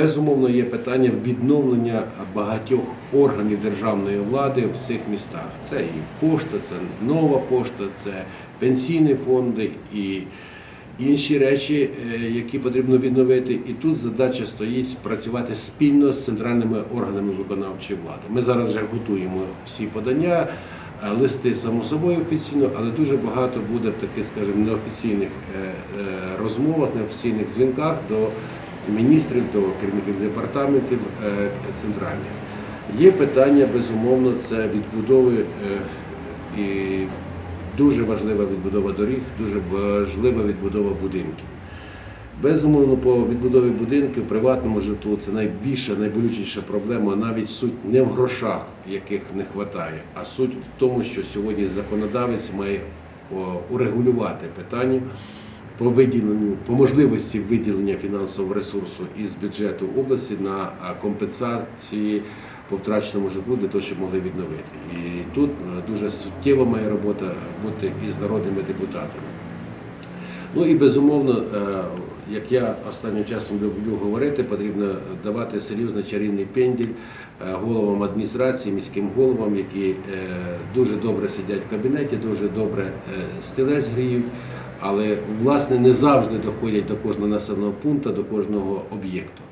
Безумовно, є питання відновлення багатьох органів державної влади в цих містах. Це і пошта, це нова пошта, це пенсійні фонди і інші речі, е, які потрібно відновити. І тут задача стоїть працювати спільно з центральними органами виконавчої влади. Ми зараз вже готуємо всі подання. е, Листи само собою офіційно, але дуже багато буде в таких, скажімо, неофіційних е, розмовах, неофіційних дзвінках до міністрів, до керівників департаментів е, центральних. Є питання, безумовно, це відбудови е, і дуже важлива відбудова доріг, дуже важлива відбудова будинків. Безумовно, по відбудові будинків, приватному житлу це найбільша, найболючіша проблема. Навіть суть не в грошах, яких не вистачає, а суть в тому, що сьогодні законодавець має урегулювати питання по виділенню, по можливості виділення фінансового ресурсу із бюджету області на компенсації по втраченому житлу для того, щоб могли відновити. І тут е, дуже суттєва має робота бути із народними депутатами. Ну і безумовно, е, як я останнім часом люблю говорити, потрібно давати серйозний чарівний пенділь е, головам адміністрації, міським головам, які дуже добре сидять в кабінеті, дуже добре стілець гріють, але власне не завжди доходять до кожного населеного пункту, до кожного об'єкту.